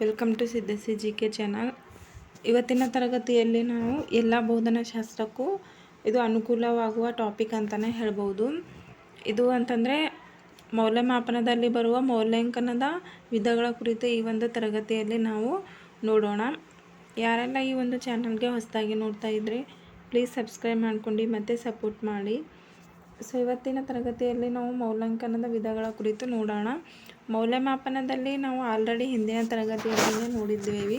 Welcome to ಸಿದ್ದಸಿ G K channel ಇವತ್ತಿನ ತರಗತಿಯಲ್ಲಿ ನಾವು ಎಲ್ಲ ಬೋಧನಾಶಾಸ್ತ್ರಕ್ಕೂ ಇದು ಅನುಕೂಲವಾಗುವ ಟಾಪಿಕ್ ಅಂತಲೇ ಹೇಳ್ಬೋದು. ಇದು ಅಂತಂದರೆ ಮೌಲ್ಯಮಾಪನದಲ್ಲಿ ಬರುವ ಮೌಲ್ಯಾಂಕನದ ವಿಧಗಳ ಕುರಿತು ಈ ಒಂದು ತರಗತಿಯಲ್ಲಿ ನಾವು ನೋಡೋಣ. ಯಾರೆಲ್ಲ ಈ ಒಂದು ಚಾನಲ್ಗೆ ಹೊಸದಾಗಿ ನೋಡ್ತಾ ಇದ್ದರೆ ಪ್ಲೀಸ್ ಸಬ್ಸ್ಕ್ರೈಬ್ ಮಾಡ್ಕೊಂಡು ಮತ್ತು ಸಪೋರ್ಟ್ ಮಾಡಿ. ಸೊ ಇವತ್ತಿನ ತರಗತಿಯಲ್ಲಿ ನಾವು ಮೌಲ್ಯಾಂಕನದ ವಿಧಗಳ ಕುರಿತು ನೋಡೋಣ. ಮೌಲ್ಯಮಾಪನದಲ್ಲಿ ನಾವು ಆಲ್ರೆಡಿ ಹಿಂದಿನ ತರಗತಿಯಲ್ಲಿ ನೋಡಿದ್ದೇವೆ.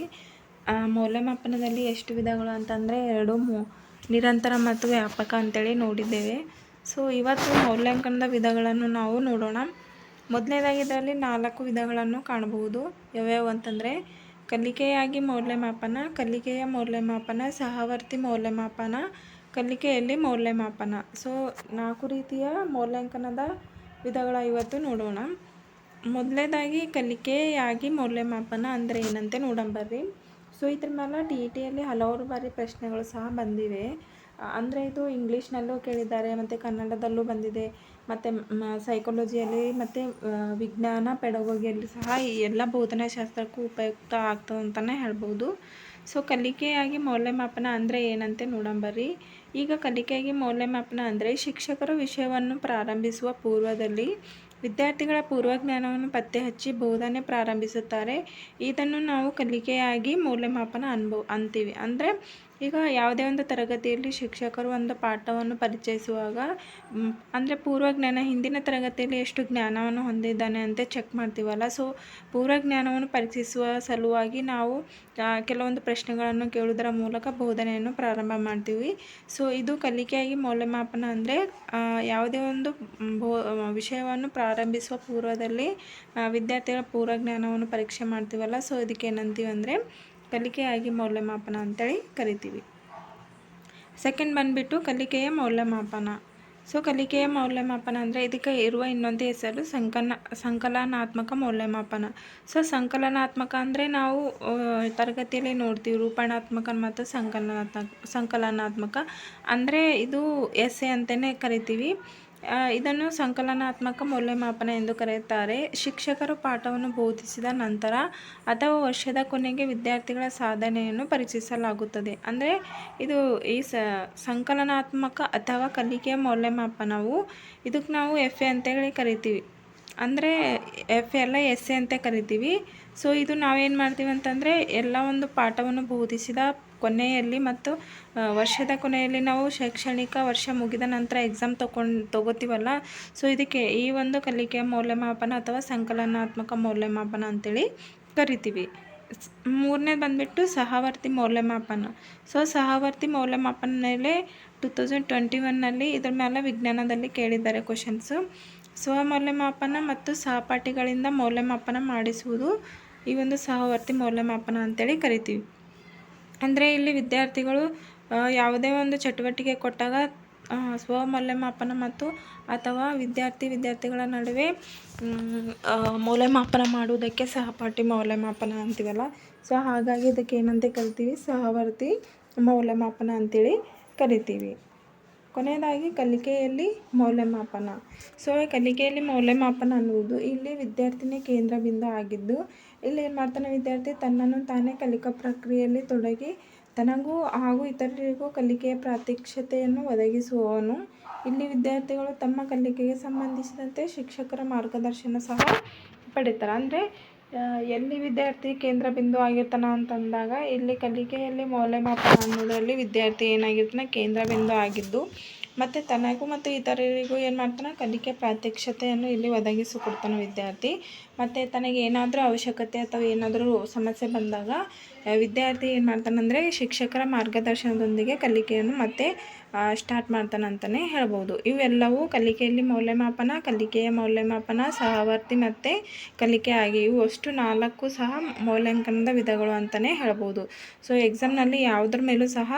ಮೌಲ್ಯಮಾಪನದಲ್ಲಿ ಎಷ್ಟು ವಿಧಗಳು ಅಂತಂದರೆ ಎರಡು ಮೂ, ನಿರಂತರ ಮತ್ತು ವ್ಯಾಪಕ ಅಂತೇಳಿ ನೋಡಿದ್ದೇವೆ. ಸೊ ಇವತ್ತು ಮೌಲ್ಯಾಂಕನದ ವಿಧಗಳನ್ನು ನಾವು ನೋಡೋಣ. ಮೊದಲನೇದಾಗಿ ಇದರಲ್ಲಿ ನಾಲ್ಕು ವಿಧಗಳನ್ನು ಕಾಣಬಹುದು. ಯಾವ್ಯಾವು ಅಂತಂದರೆ ಕಲಿಕೆಯಾಗಿ ಮೌಲ್ಯಮಾಪನ, ಕಲಿಕೆಯ ಮೌಲ್ಯಮಾಪನ, ಸಹವರ್ತಿ ಮೌಲ್ಯಮಾಪನ ಕಲಿಕೆಯಲ್ಲಿ ಮೌಲ್ಯಮಾಪನ. ಸೊ ನಾಲ್ಕು ರೀತಿಯ ಮೌಲ್ಯಾಂಕನದ ವಿಧಗಳ ಇವತ್ತು ನೋಡೋಣ. ಮೊದಲನೇದಾಗಿ ಕಲಿಕೆಯಾಗಿ ಮೌಲ್ಯಮಾಪನ ಅಂದರೆ ಏನಂತೆ ನೋಡಂಬರ್ರಿ ಸೊ ಇದ್ರ ಮೇಲೆ ಟಿ ಇ ಟಿಯಲ್ಲಿ ಹಲವಾರು ಬಾರಿ ಪ್ರಶ್ನೆಗಳು ಸಹ ಬಂದಿವೆ. ಅಂದರೆ ಇದು ಇಂಗ್ಲೀಷ್ನಲ್ಲೂ ಕೇಳಿದ್ದಾರೆ, ಮತ್ತು ಕನ್ನಡದಲ್ಲೂ ಬಂದಿದೆ, ಮತ್ತು ಸೈಕಾಲಜಿಯಲ್ಲಿ ಮತ್ತು ವಿಜ್ಞಾನ ಪೆಡಗೋಗಿಯಲ್ಲಿ ಸಹ ಈ ಎಲ್ಲ ಬೋಧನಾಶಾಸ್ತ್ರಕ್ಕೂ ಉಪಯುಕ್ತ ಆಗ್ತದೆ ಅಂತಲೇ ಹೇಳ್ಬೋದು. ಸೊ ಕಲಿಕೆಯಾಗಿ ಮೌಲ್ಯಮಾಪನ ಅಂದರೆ ಏನಂತೆ ನೋಡಂಬರ್ರಿ ಈಗ ಕಲಿಕೆಯಾಗಿ ಮೌಲ್ಯಮಾಪನ ಅಂದರೆ ಶಿಕ್ಷಕರು ವಿಷಯವನ್ನು ಪ್ರಾರಂಭಿಸುವ ಪೂರ್ವದಲ್ಲಿ ವಿದ್ಯಾರ್ಥಿಗಳ ಪೂರ್ವಜ್ಞಾನವನ್ನು ಪತ್ತೆ ಹಚ್ಚಿ ಬೋಧನೆ ಪ್ರಾರಂಭಿಸುತ್ತಾರೆ. ಇದನ್ನು ನಾವು ಕಲಿಕೆಯಾಗಿ ಮೌಲ್ಯಮಾಪನ ಅನ್ಬೋ, ಅಂತೀವಿ. ಅಂದರೆ ಈಗ ಯಾವುದೇ ಒಂದು ತರಗತಿಯಲ್ಲಿ ಶಿಕ್ಷಕರು ಒಂದು ಪಾಠವನ್ನು ಪರಿಚಯಿಸುವಾಗ ಅಂದರೆ ಪೂರ್ವಜ್ಞಾನ ಹಿಂದಿನ ತರಗತಿಯಲ್ಲಿ ಎಷ್ಟು ಜ್ಞಾನವನ್ನು ಹೊಂದಿದ್ದಾನೆ ಅಂತ ಚೆಕ್ ಮಾಡ್ತೀವಲ್ಲ. ಸೊ ಪೂರ್ವಜ್ಞಾನವನ್ನು ಪರೀಕ್ಷಿಸುವ ಸಲುವಾಗಿ ನಾವು ಕೆಲವೊಂದು ಪ್ರಶ್ನೆಗಳನ್ನು ಕೇಳುವುದರ ಮೂಲಕ ಬೋಧನೆಯನ್ನು ಪ್ರಾರಂಭ ಮಾಡ್ತೀವಿ. ಸೊ ಇದು ಕಲಿಕೆಯಾಗಿ ಮೌಲ್ಯಮಾಪನ ಅಂದರೆ ಯಾವುದೇ ಒಂದು ಬೋ, ವಿಷಯವನ್ನು ಪ್ರಾರಂಭಿಸುವ ಪೂರ್ವದಲ್ಲಿ ವಿದ್ಯಾರ್ಥಿಗಳ ವಿದ್ಯಾರ್ಥಿಗಳ ಪೂರ್ವಜ್ಞಾನವನ್ನು ಪರೀಕ್ಷೆ ಮಾಡ್ತೀವಲ್ಲ. ಸೊ ಇದಕ್ಕೆ ಏನಂತೀವಿ ಅಂದರೆ ಕಲಿಕೆಯಾಗಿ ಮೌಲ್ಯಮಾಪನ ಅಂತೇಳಿ ಕರಿತೀವಿ. ಸೆಕೆಂಡ್ ಬಂದುಬಿಟ್ಟು ಕಲಿಕೆಯ ಮೌಲ್ಯಮಾಪನ. ಸೊ ಕಲಿಕೆಯ ಮೌಲ್ಯಮಾಪನ ಅಂದರೆ ಇದಕ್ಕೆ ಇರುವ ಇನ್ನೊಂದು ಹೆಸರು ಸಂಕನ, ಸಂಕಲನಾತ್ಮಕ ಮೌಲ್ಯಮಾಪನ. ಸೊ ಸಂಕಲನಾತ್ಮಕ ಅಂದರೆ ನಾವು ತರಗತಿಯಲ್ಲಿ ನೋಡ್ತೀವಿ, ರೂಪಣಾತ್ಮಕ ಮತ್ತು ಸಂಕಲನಾತ್ಮಕ ಸಂಕಲನಾತ್ಮಕ. ಅಂದರೆ ಇದು ಎಸ್ ಎ ಅಂತಲೇ ಕರಿತೀವಿ. ಇದನ್ನು ಸಂಕಲನಾತ್ಮಕ ಮೌಲ್ಯಮಾಪನ ಎಂದು ಕರೆಯುತ್ತಾರೆ. ಶಿಕ್ಷಕರು ಪಾಠವನ್ನು ಬೋಧಿಸಿದ ನಂತರ ಅಥವಾ ವರ್ಷದ ಕೊನೆಗೆ ವಿದ್ಯಾರ್ಥಿಗಳ ಸಾಧನೆಯನ್ನು ಪರಿಚಯಿಸಲಾಗುತ್ತದೆ. ಅಂದರೆ ಇದು ಈ ಸಂಕಲನಾತ್ಮಕ ಅಥವಾ ಕಲಿಕೆಯ ಮೌಲ್ಯಮಾಪನವು ಇದಕ್ಕೆ ನಾವು ಎಫ್ ಎ ಅಂತೇಳಿ ಕರಿತೀವಿ. ಅಂದರೆ ಎಫ್ ಎಲ್ಲ ಎಸ್ ಎ ಅಂತ ಕರಿತೀವಿ. ಸೊ ಇದು ನಾವೇನು ಮಾಡ್ತೀವಿ ಅಂತಂದರೆ ಎಲ್ಲ ಒಂದು ಪಾಠವನ್ನು ಬೋಧಿಸಿದ ಕೊನೆಯಲ್ಲಿ ಮತ್ತು ವರ್ಷದ ಕೊನೆಯಲ್ಲಿ ನಾವು ಶೈಕ್ಷಣಿಕ ವರ್ಷ ಮುಗಿದ ನಂತರ ಎಕ್ಸಾಮ್ ತಗೊಂಡು ತಗೋತೀವಲ್ಲ? ಸೊ ಇದಕ್ಕೆ ಈ ಒಂದು ಕಲಿಕೆಯ ಮೌಲ್ಯಮಾಪನ ಅಥವಾ ಸಂಕಲನಾತ್ಮಕ ಮೌಲ್ಯಮಾಪನ ಅಂತೇಳಿ ಕರಿತೀವಿ. ಮೂರನೇದು ಬಂದುಬಿಟ್ಟು ಸಹವರ್ತಿ ಮೌಲ್ಯಮಾಪನ. ಸೊ ಸಹವರ್ತಿ ಮೌಲ್ಯಮಾಪನ ಮೇಲೆ ಟು ತೌಸಂಡ್ ಟ್ವೆಂಟಿ ಒನ್ನಲ್ಲಿ ಇದ್ರ ಮೇಲೆ ವಿಜ್ಞಾನದಲ್ಲಿ ಕೇಳಿದ್ದಾರೆ ಕ್ವಶನ್ಸು ಸ್ವಮೌಲ್ಯಮಾಪನ ಮತ್ತು ಸಹಪಾಠಿಗಳಿಂದ ಮೌಲ್ಯಮಾಪನ ಮಾಡಿಸುವುದು ಈ ಒಂದು ಸಹವರ್ತಿ ಮೌಲ್ಯಮಾಪನ ಅಂತೇಳಿ ಕರಿತೀವಿ. ಅಂದರೆ ಇಲ್ಲಿ ವಿದ್ಯಾರ್ಥಿಗಳು ಯಾವುದೇ ಒಂದು ಚಟುವಟಿಕೆ ಕೊಟ್ಟಾಗ ಸ್ವ ಸ್ವಮೌಲ್ಯಮಾಪನ ಮತ್ತು ಅಥವಾ ವಿದ್ಯಾರ್ಥಿ ವಿದ್ಯಾರ್ಥಿಗಳ ನಡುವೆ ಮೌಲ್ಯಮಾಪನ ಮಾಡುವುದಕ್ಕೆ ಸಹಪಾಠಿ ಮೌಲ್ಯಮಾಪನ ಅಂತೀವಲ್ಲ? ಸೊ, ಹಾಗಾಗಿ ಇದಕ್ಕೆ ಏನಂತ ಕರಿತೀವಿ? ಸಹವರ್ತಿ ಮೌಲ್ಯಮಾಪನ ಅಂತೇಳಿ ಕರಿತೀವಿ. ಕೊನೆಯದಾಗಿ ಕಲಿಕೆಯಲ್ಲಿ ಮೌಲ್ಯಮಾಪನ. ಸೊ, ಕಲಿಕೆಯಲ್ಲಿ ಮೌಲ್ಯಮಾಪನ ಅನ್ನುವುದು ಇಲ್ಲಿ ವಿದ್ಯಾರ್ಥಿನೇ ಕೇಂದ್ರ ಬಿಂದು ಆಗಿದ್ದು ಇಲ್ಲಿ ಏನು ಮಾಡ್ತಾನೆ ವಿದ್ಯಾರ್ಥಿ? ತನ್ನನ್ನು ತಾನೇ ಕಲಿಕಾ ಪ್ರಕ್ರಿಯೆಯಲ್ಲಿ ತೊಡಗಿ, ತನಗೂ ಹಾಗೂ ಇತರರಿಗೂ ಕಲಿಕೆಯ ಪ್ರಾತ್ಯಕ್ಷತೆಯನ್ನು ಒದಗಿಸುವವನು. ಇಲ್ಲಿ ವಿದ್ಯಾರ್ಥಿಗಳು ತಮ್ಮ ಕಲಿಕೆಗೆ ಸಂಬಂಧಿಸಿದಂತೆ ಶಿಕ್ಷಕರ ಮಾರ್ಗದರ್ಶನ ಸಹ ಪಡಿತಾರೆ. ಅಂದರೆ ಎಲ್ಲಿ ವಿದ್ಯಾರ್ಥಿ ಕೇಂದ್ರ ಬಿಂದು ಆಗಿರ್ತಾನ ಅಂತಂದಾಗ, ಇಲ್ಲಿ ಕಲಿಕೆಯಲ್ಲಿ ಮೌಲ್ಯಮಾಪನ ಅನ್ನೋದರಲ್ಲಿ ವಿದ್ಯಾರ್ಥಿ ಏನಾಗಿರ್ತಾನೆ? ಕೇಂದ್ರ ಬಿಂದು ಆಗಿದ್ದು. ಮತ್ತು ತನಗೂ ಮತ್ತು ಇತರರಿಗೂ ಏನು ಮಾಡ್ತಾನೆ ಕಲಿಕೆ ಪ್ರಾತ್ಯಕ್ಷತೆಯನ್ನು ಇಲ್ಲಿ ಒದಗಿಸಿಕೊಡ್ತಾನೆ ವಿದ್ಯಾರ್ಥಿ. ಮತ್ತು ತನಗೆ ಏನಾದರೂ ಅವಶ್ಯಕತೆ ಅಥವಾ ಏನಾದರೂ ಸಮಸ್ಯೆ ಬಂದಾಗ ವಿದ್ಯಾರ್ಥಿ ಏನು ಮಾಡ್ತಾನಂದರೆ ಶಿಕ್ಷಕರ ಮಾರ್ಗದರ್ಶನದೊಂದಿಗೆ ಕಲಿಕೆಯನ್ನು ಮತ್ತೆ ಸ್ಟಾರ್ಟ್ ಮಾಡ್ತಾನೆ ಅಂತಲೇ ಹೇಳ್ಬೋದು. ಇವೆಲ್ಲವೂ ಕಲಿಕೆಯಲ್ಲಿ ಮೌಲ್ಯಮಾಪನ, ಕಲಿಕೆಯ ಮೌಲ್ಯಮಾಪನ, ಸಹವರ್ತಿ ಮತ್ತು ಕಲಿಕೆ ಆಗಿ ಇವು ಅಷ್ಟು ನಾಲ್ಕು ಸಹ ಮೌಲ್ಯಾಂಕನದ ವಿಧಗಳು ಅಂತಲೇ ಹೇಳ್ಬೋದು. ಸೊ ಎಕ್ಸಾಮ್ನಲ್ಲಿ ಯಾವುದ್ರ ಮೇಲೂ ಸಹ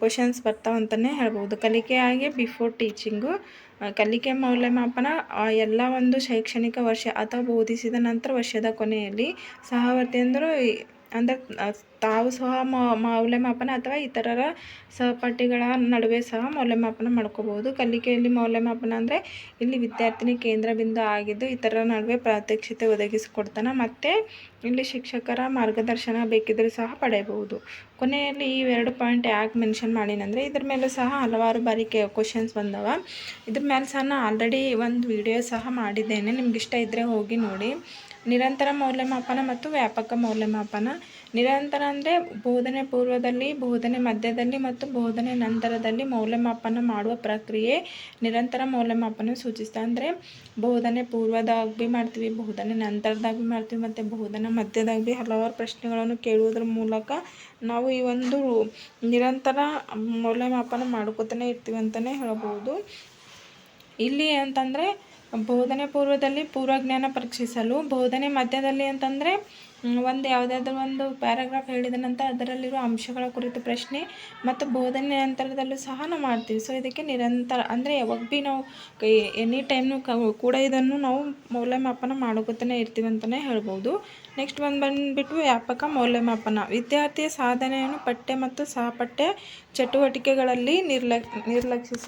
ಕ್ವಶನ್ಸ್ ಬರ್ತಾವಂತಲೇ ಹೇಳ್ಬೋದು. ಕಲಿಕೆಯಾಗಿ ಬಿಫೋರ್ ಟೀಚಿಂಗು ಕಲಿಕೆ ಮೌಲ್ಯಮಾಪನ ಎಲ್ಲ ಒಂದು ಶೈಕ್ಷಣಿಕ ವರ್ಷ ಅಥವಾ ಬೋಧಿಸಿದ ನಂತರ ವರ್ಷದ ಕೊನೆಯಲ್ಲಿ ಸಹವರ್ತಿ ಅಂದರು ಅಂದರೆ ತಾವು ಸಹ ಮೌಲ್ಯಮಾಪನ ಅಥವಾ ಇತರರ ಸಹಪಾಠಿಗಳ ನಡುವೆ ಸಹ ಮೌಲ್ಯಮಾಪನ ಮಾಡ್ಕೋಬಹುದು. ಕಲಿಕೆಯಲ್ಲಿ ಮೌಲ್ಯಮಾಪನ ಅಂದರೆ ಇಲ್ಲಿ ವಿದ್ಯಾರ್ಥಿನಿ ಕೇಂದ್ರ ಬಿಂದು ಆಗಿದ್ದು ಇತರರ ನಡುವೆ ಪ್ರಾತ್ಯಕ್ಷಿತೆ ಒದಗಿಸಿಕೊಡ್ತಾನೆ. ಮತ್ತು ಇಲ್ಲಿ ಶಿಕ್ಷಕರ ಮಾರ್ಗದರ್ಶನ ಬೇಕಿದ್ದರೂ ಸಹ ಪಡೆಯಬಹುದು. ಕೊನೆಯಲ್ಲಿ ಈ ಎರಡು ಪಾಯಿಂಟ್ ಯಾಕೆ ಮೆನ್ಷನ್ ಮಾಡೀನಂದರೆ ಇದ್ರ ಮೇಲೆ ಸಹ ಹಲವಾರು ಬಾರಿ ಕೆ ಕ್ವಶನ್ಸ್ ಬಂದವ. ಇದ್ರ ಮೇಲೆ ಸಹ ನಾನು ಆಲ್ರೆಡಿ ಒಂದು ವಿಡಿಯೋ ಸಹ ಮಾಡಿದ್ದೇನೆ. ನಿಮ್ಗೆ ಇಷ್ಟ ಇದ್ದರೆ ಹೋಗಿ ನೋಡಿ. ನಿರಂತರ ಮೌಲ್ಯಮಾಪನ ಮತ್ತು ವ್ಯಾಪಕ ಮೌಲ್ಯಮಾಪನ. ನಿರಂತರ ಅಂದರೆ ಬೋಧನೆ ಪೂರ್ವದಲ್ಲಿ, ಬೋಧನೆ ಮಧ್ಯದಲ್ಲಿ ಮತ್ತು ಬೋಧನೆ ನಂತರದಲ್ಲಿ ಮೌಲ್ಯಮಾಪನ ಮಾಡುವ ಪ್ರಕ್ರಿಯೆ ನಿರಂತರ ಮೌಲ್ಯಮಾಪನ ಸೂಚಿಸ್ತಾ ಅಂದರೆ ಬೋಧನೆ ಪೂರ್ವದಾಗ ಭೀ ಮಾಡ್ತೀವಿ, ಬೋಧನೆ ನಂತರದಾಗ ಭೀ ಮಾಡ್ತೀವಿ ಮತ್ತು ಬೋಧನೆ ಮಧ್ಯದಾಗ ಭೀ ಹಲವಾರು ಪ್ರಶ್ನೆಗಳನ್ನು ಕೇಳುವುದರ ಮೂಲಕ ನಾವು ಈ ಒಂದು ನಿರಂತರ ಮೌಲ್ಯಮಾಪನ ಮಾಡ್ಕೋತಾನೆ ಇರ್ತೀವಿ ಅಂತಲೇ ಹೇಳ್ಬೋದು. ಇಲ್ಲಿ ಅಂತಂದರೆ ಬೋಧನೆ ಪೂರ್ವದಲ್ಲಿ ಪೂರ್ವಜ್ಞಾನ ಪರೀಕ್ಷಿಸಲು. ಬೋಧನೆ ಮಧ್ಯದಲ್ಲಿ ಅಂತಂದರೆ ಒಂದು ಯಾವುದಾದ್ರೂ ಒಂದು ಪ್ಯಾರಾಗ್ರಾಫ್ ಹೇಳಿದ ನಂತರ ಅದರಲ್ಲಿರುವ ಅಂಶಗಳ ಕುರಿತು ಪ್ರಶ್ನೆ ಮತ್ತು ಬೋಧನೆ ನಂತರದಲ್ಲೂ ಸಹ ನಾವು ಮಾಡ್ತೀವಿ. ಸೊ ಇದಕ್ಕೆ ನಿರಂತರ, ಅಂದರೆ ಯಾವಾಗ ಭೀ ನಾವು ಎನಿ ಟೈಮ್ನು ಕೂಡ ಇದನ್ನು ನಾವು ಮೌಲ್ಯಮಾಪನ ಮಾಡೋಕೆ ಇರ್ತೀವಿ ಅಂತಲೇ ಹೇಳ್ಬೋದು. ನೆಕ್ಸ್ಟ್ ಒಂದು ಬಂದುಬಿಟ್ಟು ವ್ಯಾಪಕ ಮೌಲ್ಯಮಾಪನ. ವಿದ್ಯಾರ್ಥಿಯ ಸಾಧನೆಯನ್ನು ಪಠ್ಯ ಮತ್ತು ಸಹಪಠ್ಯ ಚಟುವಟಿಕೆಗಳಲ್ಲಿ ನಿರ್ಲಕ್ಷ ನಿರ್ಲಕ್ಷಿಸು